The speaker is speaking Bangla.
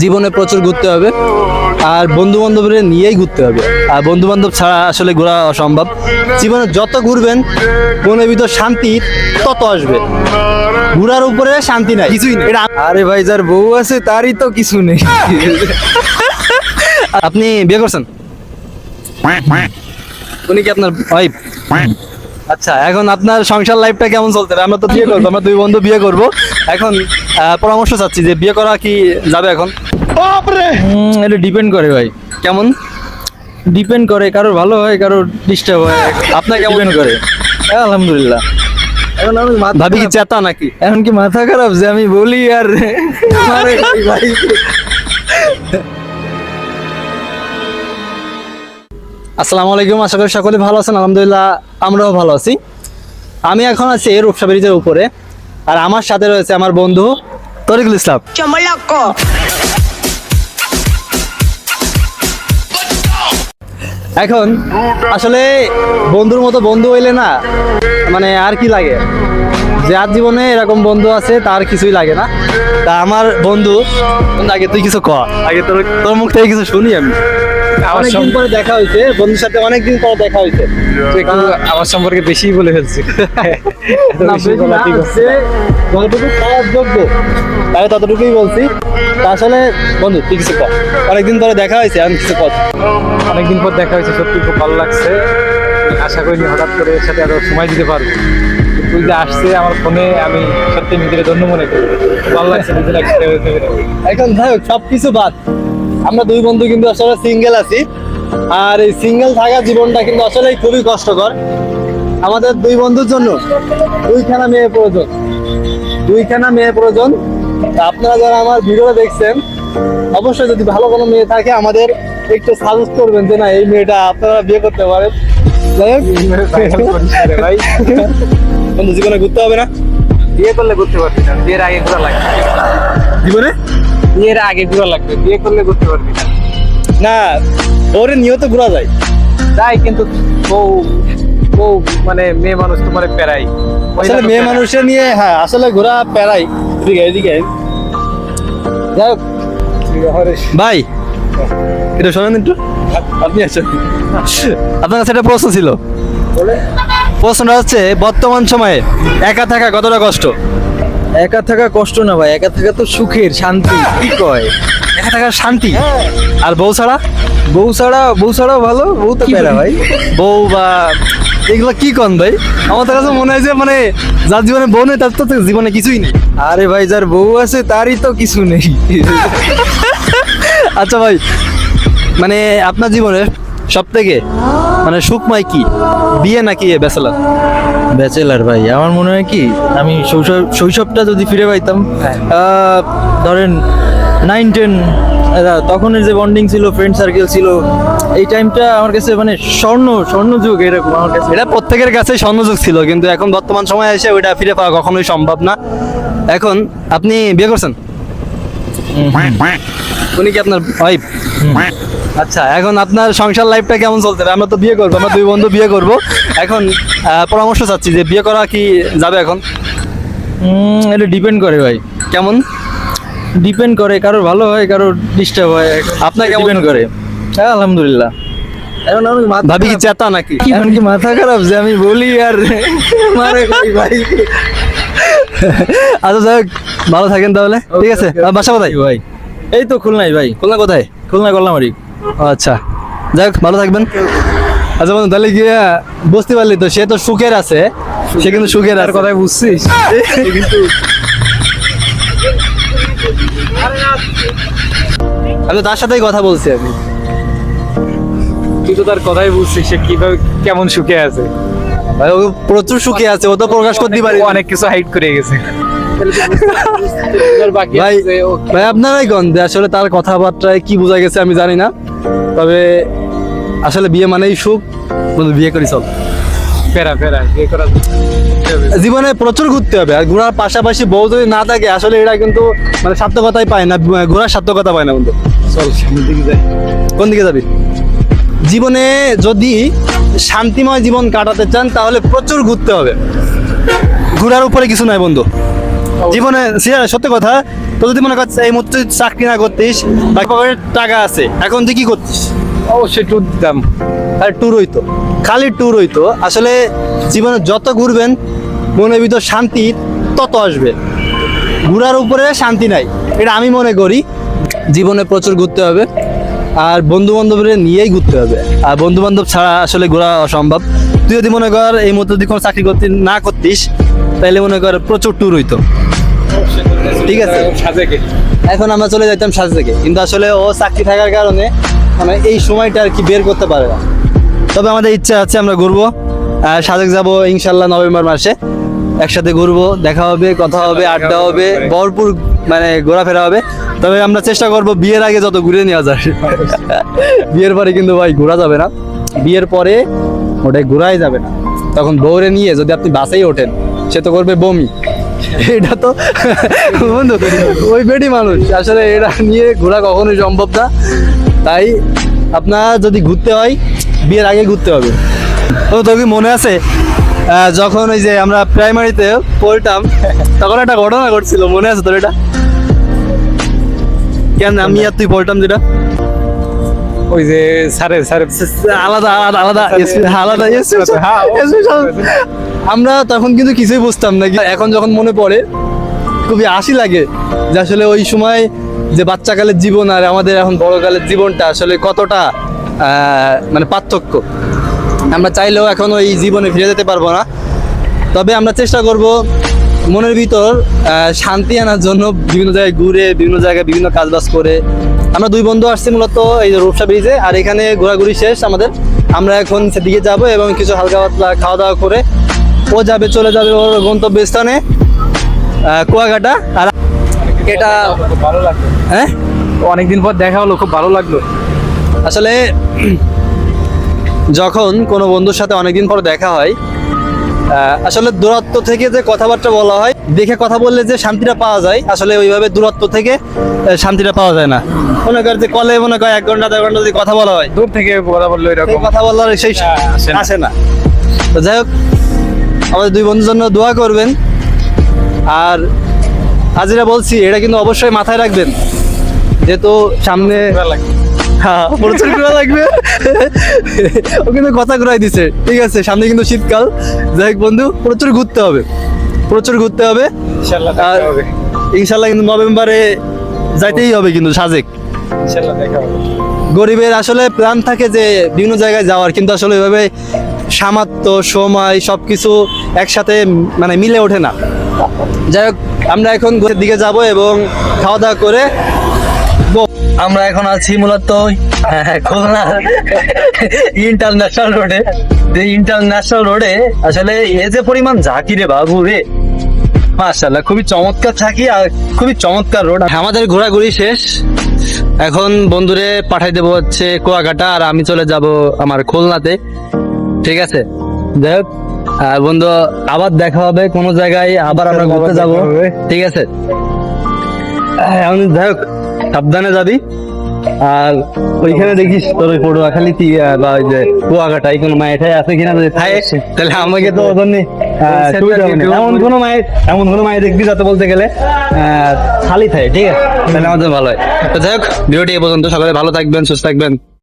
জীবনে প্রচুর ঘুরতে হবে আর বন্ধু বান্ধবদের নিয়েই ঘুরতে হবে। আর বন্ধু বান্ধব ছাড়া আসলে ঘোরা অসম্ভব। জীবনে যত ঘুরবেন মনের ভিতর শান্তি তত আসবে। ঘোরার উপরে শান্তি নাই কিছুই নেই। আরে ভাই যার বউ আছে তারই তো কিছু নেই। আপনি বিয়ে করছেন? উনি কি আপনার ওয়াইফ আচ্ছা এখন আপনার সংসার লাইফটা কেমন চলতে আমরা তো বিয়ে করব আমরা দুই বন্ধু বিয়ে করব। এখন পরামর্শ চাচ্ছি যে বিয়ে করা কি যাবে এখন? উম, এটা ডিপেন্ড করে ভাই। কেমন? ডিপেন্ড করে কারোর ভালো হয় কারোর ডিস্টার্ব হয়। আপনার কেমন? করে। হ্যাঁ, আলহামদুলিল্লাহ। এখন আমি ভাবি কি চেতা নাকি? এখন কি মাথা খারাপ যে আমি বলি আর ভাই। আসসালামু আলাইকুম আশা করি সকলে ভালো আছেন। আলহামদুলিল্লাহ আমরাও ভালো আছি। আমি এখন আছি এই রূপসা ব্রিজের উপরে আর আমার সাথে রয়েছে আমার বন্ধু তরিকুল ইসলাম। এখন আসলে বন্ধুর মতো বন্ধু হইলে না মানে আর কি লাগে? যার জীবনে এরকম বন্ধু আছে তার কিছুই লাগে না। তা আমার বন্ধু আগে তুই কিছু ক। আগে তোর তোর মুখ থেকে কিছু শুনি আমি। অনেকদিন পরে দেখা হয়েছে বন্ধুর সাথে অনেকদিন পরে দেখা হয়েছে। আমার সম্পর্কে বেশি বলে ফেলছি। যতটুকু খাওয়ার যোগ্য তাহলে ততটুকুই বলছি। আসলে বন্ধু তুই কিছু কর অনেকদিন পরে দেখা হয়েছে আমি কিছু কর অনেকদিন পর দেখা হয়েছে সত্যি খুব ভালো লাগছে। আশা করিনি হঠাৎ করে এর সাথে আরও সময় দিতে পারব। তুই যে আসছে আমার ফোনে আমি সত্যি নিজের ধন্য মনে করি। ভালো লাগছে নিজের। এখন যাই হোক সব কিছু বাদ। আমরা দুই বন্ধু কিন্তু আসলে সিঙ্গেল আছি। আর এই সিঙ্গেল থাকা জীবনটা কিন্তু আসলে খুবই কষ্টকর। আমাদের দুই বন্ধুর জন্য দুইখানা মেয়ে প্রয়োজন। দুইখানা মেয়ে প্রয়োজন। আপনারা যারা আমার ভিডিওটা দেখছেন অবশ্যই যদি ভালো কোনো মেয়ে থাকে আমাদের একটু সাজেস্ট করবেন যে না এই মেয়েটা আপনারা বিয়ে করতে পারেন। যাই হোক। ভাই। বন্ধু জীবনে ঘুরতে হবে না। বিয়ে করলে ঘুরতে পারবি না বিয়ের আগে ঘোরা লাগবে। জীবনে? বিয়ের আগে ঘোরা লাগবে বিয়ে করলে ঘুরতে পারবি না। না ওরে নিয়ত ঘোরা যায়। তাই কিন্তু বউ বউ মানে মেয়ে মানুষ তোমার পেরাই আসলে মেয়ে মানুষের নিয়ে হ্যাঁ আসলে ঘোরা প্যারাই এদিকে এদিকে। যাই হোক। ভাই এটা শোনেন একটু। আপনি আছেন আপনার কাছে একটা প্রশ্ন ছিল। প্রশ্নটা হচ্ছে বর্তমান সময়ে একা থাকা কতটা কষ্ট? একা থাকা কষ্ট না ভাই একা থাকা তো সুখের শান্তি কি কয়? একা থাকা শান্তি? আর বউ ছাড়া? বউ ছাড়া বউ ছাড়াও ভালো বউ তো পেরা ভাই। বউ বা এগুলো কি কন ভাই? আমার তো কাছে মনে হয় যে মানে যার জীবনে বউ নেই তার তো জীবনে কিছুই নেই। আরে ভাই যার বউ আছে তারই তো কিছু নেই। আচ্ছা ভাই মানে আপনার জীবনের সব থেকে মানে সুখময় কি? বিয়ে নাকি ব্যাচেলার? ব্যাচেলার ভাই আমার মনে হয় কি আমি শৈশব শৈশবটা যদি ফিরে পাইতাম আহ, ধরেন নাইন টেন তখনের যে বন্ডিং ছিল ফ্রেন্ড সার্কেল ছিল এই টাইমটা আমার কাছে মানে স্বর্ণ স্বর্ণ যুগ এরকম আমার কাছে। এটা প্রত্যেকের কাছে স্বর্ণযুগ ছিল কিন্তু এখন বর্তমান সময়ে এসে ওইটা ফিরে পাওয়া কখনোই সম্ভব না। এখন আপনি বিয়ে করছেন? উনি কি আপনার ওয়াইফ আচ্ছা এখন আপনার সংসার লাইফটা কেমন চলতে আমরা তো বিয়ে করব আমরা দুই বন্ধু বিয়ে করব। এখন পরামর্শ চাচ্ছি যে বিয়ে করা কি যাবে এখন? এটা ডিপেন্ড করে ভাই। কেমন? ডিপেন্ড করে কারোর ভালো হয় কারোর ডিস্টার্ব হয়। আপনার কেমন? ডিপেন্ড করে। হ্যাঁ আলহামদুলিল্লাহ। এখন আমি ভাবি কি চেতা নাকি? এখন কি মাথা খারাপ যে আমি বলি আর মারে ভাই? আচ্ছা যাই ভালো থাকেন তাহলে। ঠিক আছে? বাসা কোথায়? ভাই। এই তো খুলনাই ভাই। খুলনা কোথায়? খুলনা করলামারি ও আচ্ছা যাই হোক ভালো থাকবেন। আচ্ছা বন্ধু তাহলে গিয়ে বুঝতে পারলি তো সে তো সুখের আছে। সে কিন্তু সুখের তার আছে। কথাই বুঝছিস। কিন্তু আমি তার সাথেই কথা বলছি আমি। তুই তো তার কথাই বুঝছিস সে কীভাবে কেমন সুখে আছে। ভাই ও প্রচুর সুখে আছে ও তো প্রকাশ করতে পারি অনেক কিছু হাইড করে গেছে। ভাই ভাই আপনারাই কন যে আসলে তার কথাবার্তায় কি বোঝা গেছে আমি জানি না। তবে আসলে বিয়ে মানেই সুখ। বন্ধু বিয়ে করি চল। ফেরা ফেরা বিয়ে করা জীবনে প্রচুর ঘুরতে হবে আর ঘোরার পাশাপাশি বউ যদি না থাকে আসলে এটা কিন্তু মানে সার্থকতাই পায় না ঘোরার সার্থকতা পায় না বন্ধু। চল সামনের দিকে যাই। কোন দিকে যাবি? জীবনে যদি শান্তিময় জীবন কাটাতে চান তাহলে প্রচুর ঘুরতে হবে। ঘোরার উপরে কিছু নাই বন্ধু। জীবনে সত্যি কথা তো যদি মনে করছিস এই মুহূর্তে চাকরি না করতিস বা টাকা আছে এখন তুই কি করতিস? অবশ্যই ট্যুর দিতাম। আর ট্যুর হইতো। খালি ট্যুর হইতো। আসলে জীবনে যত ঘুরবেন মনের ভিতর শান্তি তত আসবে। ঘোরার উপরে শান্তি নাই। এটা আমি মনে করি। জীবনে প্রচুর ঘুরতে হবে। আর বন্ধু বান্ধবের নিয়েই ঘুরতে হবে। আর বন্ধু বান্ধব ছাড়া আসলে ঘোরা অসম্ভব। তুই যদি মনে কর এই মতো যদি কোনো চাকরি করতে না করতিস তাহলে মনে কর প্রচুর ট্যুর হইতো। ঠিক আছে। সাজেকে। এখন আমরা চলে যাইতাম সাজ থেকে কিন্তু আসলে ও চাকরি থাকার কারণে মানে এই সময়টা আর কি বের করতে পারে না। তবে আমাদের ইচ্ছা আছে আমরা ঘুরবো। সাজেক যাব ইনশাল্লাহ নভেম্বর মাসে। একসাথে ঘুরবো দেখা হবে কথা হবে আড্ডা হবে ভরপুর মানে ঘোরাফেরা হবে। তবে আমরা চেষ্টা করব বিয়ের আগে যত ঘুরে নেওয়া যায়। বিয়ের পরে কিন্তু ভাই ঘোরা যাবে না। বিয়ের পরে ওটাই ঘোরাই যাবে না। তখন বউরে নিয়ে যদি আপনি বাসেই ওঠেন সে তো করবে বমি। এটা তো বন্ধু ওই বেডি মানুষ। আসলে এটা নিয়ে ঘোরা কখনোই সম্ভব না। তাই আপনার যদি ঘুরতে হয় বিয়ের আগে ঘুরতে হবে। তো তোর কি মনে আছে যখন ওই যে আমরা প্রাইমারিতে পড়তাম তখন একটা ঘটনা ঘটছিল মনে আছে তোর এটা? কেন আমি আর তুই পড়তাম যেটা? ওই যে স্যারে স্যারে আলাদা আলাদা আলাদা আলাদা। আমরা তখন কিন্তু কিছুই বুঝতাম না এখন যখন মনে পড়ে, খুবই হাসি লাগে যে আসলে ওই সময় যে বাচ্চাকালের জীবন আর আমাদের এখন বড়কালের জীবনটা আসলে কতটা মানে পার্থক্য। আমরা চাইলেও এখন ওই জীবনে ফিরে যেতে পারব না। তবে আমরা চেষ্টা করব মনের ভিতর শান্তি আনার জন্য বিভিন্ন জায়গায় ঘুরে, বিভিন্ন জায়গায় বিভিন্ন কাজবাজ করে। আমরা দুই বন্ধু আসছি মূলত এই রূপসা ব্রিজে, আর এখানে ঘোরাঘুরি শেষ আমাদের। আমরা এখন সেদিকে যাব এবং কিছু হালকা পাতলা খাওয়া দাওয়া করে ও যাবে চলে যাবে ওর গন্তব্যস্থানে আহ, কুয়াকাটা। আর এটা ভালো লাগল হ্যাঁ? অনেকদিন পর দেখা হলো খুব ভালো লাগল। আসলে যখন কোনো বন্ধুর সাথে অনেকদিন পর দেখা হয় আসলে দূরত্ব থেকে যে কথাবার্তা বলা হয় দেখে কথা বললে যে শান্তিটা পাওয়া যায় আসলে ওইভাবে দূরত্ব থেকে শান্তিটা পাওয়া যায় না। মনে কর যে কলে মনে কর এক ঘণ্টা দেড় ঘণ্টা যদি কথা বলা হয় দূর থেকে কথা বললে সেই এরকম কথা বলার সেই হ্যাঁ। আসে না। তো যাই হোক আমাদের দুই বন্ধুর জন্য দোয়া করবেন। আর হাজিরা বলছি এটা কিন্তু অবশ্যই মাথায় রাখবেন। যেহেতু সামনে হ্যাঁ প্রচুর ঘোরা লাগবে। ও কিন্তু কথা ঘুরাই দিছে। ঠিক আছে সামনে কিন্তু শীতকাল। যাই বন্ধু প্রচুর ঘুরতে হবে। প্রচুর ঘুরতে হবে। ইনশাল্লাহ আর ইনশাল্লাহ কিন্তু নভেম্বরে যাইতেই হবে কিন্তু সাজেক। গরিবের আসলে প্ল্যান থাকে যে বিভিন্ন জায়গায় যাওয়ার কিন্তু আসলে ওইভাবে সামাত্য সময় সব কিছু একসাথে মানে মিলে ওঠে না। যাই হোক আমরা এখন ঘুরের দিকে যাব এবং খাওয়া দাওয়া করে আমরা এখন আছি মূলত হ্যাঁ, খুলনা ইন্টারন্যাশনাল রোডে। যে ইন্টারন্যাশনাল রোডে আসলে এ যে পরিমাণ ঝাঁকি রে বাবু রে। মাশাল্লাহ খুবই চমৎকার থাকি আর খুবই চমৎকার রোড। আমাদের ঘোরাঘুরি শেষ। এখন বন্ধুরে পাঠাই দেবো হচ্ছে কুয়াকাটা আর আমি চলে যাব আমার খুলনাতে। ঠিক আছে? যাই হোক বন্ধু আবার দেখা হবে কোনো জায়গায় আবার আমরা ঘুরতে যাব। ঠিক আছে? এখন যাই হোক সাবধানে যাবি। আর ওইখানে দেখিস তোর ওই পটুয়াখালী তি- বা ওই যে কুয়াকাটায় কোনো মায়ের আছে কিনা যদি থাকে। তাহলে আমাকে তো ওদের। এমন কোনো মায়ের এমন কোনো মায়ের দেখবি যাতে বলতে গেলে খালি থাকে ঠিক আছে? তাহলে আমাদের ভালো হয়। তো যাই হোক ভিডিওটি এ পর্যন্ত। সবাই ভালো থাকবেন সুস্থ থাকবেন।